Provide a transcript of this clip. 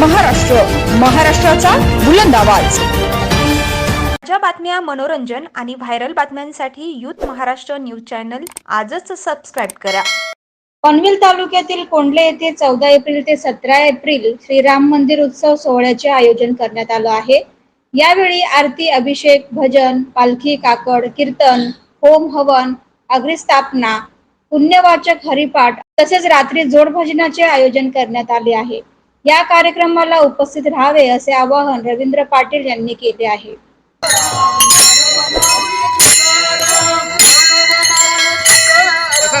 महाराष्ट्र महाराष्ट्राचा बुलंद आवाज. ताज्या बातम्या मनोरंजन आणि व्हायरल बातम्यांसाठी यूथ महाराष्ट्र न्यूज चॅनल आजच सबस्क्राईब करा. पनवेल तालुक्यातील कोंडले येथे चौदा एप्रिल ते सतरा एप्रिल श्रीराम मंदिर उत्सव सोहळ्याचे आयोजन करण्यात आलं आहे. यावेळी आरती अभिषेक भजन पालखी काकड कीर्तन होम हवन अग्निस्थापना पुण्यवाचक हरिपाठ तसेच रात्री जोड भजनाचे आयोजन करण्यात आले आहे. या कार्यक्रमाला उपस्थित राहावे असे आवाहन रवींद्र पाटील यांनी केले आहे. तसं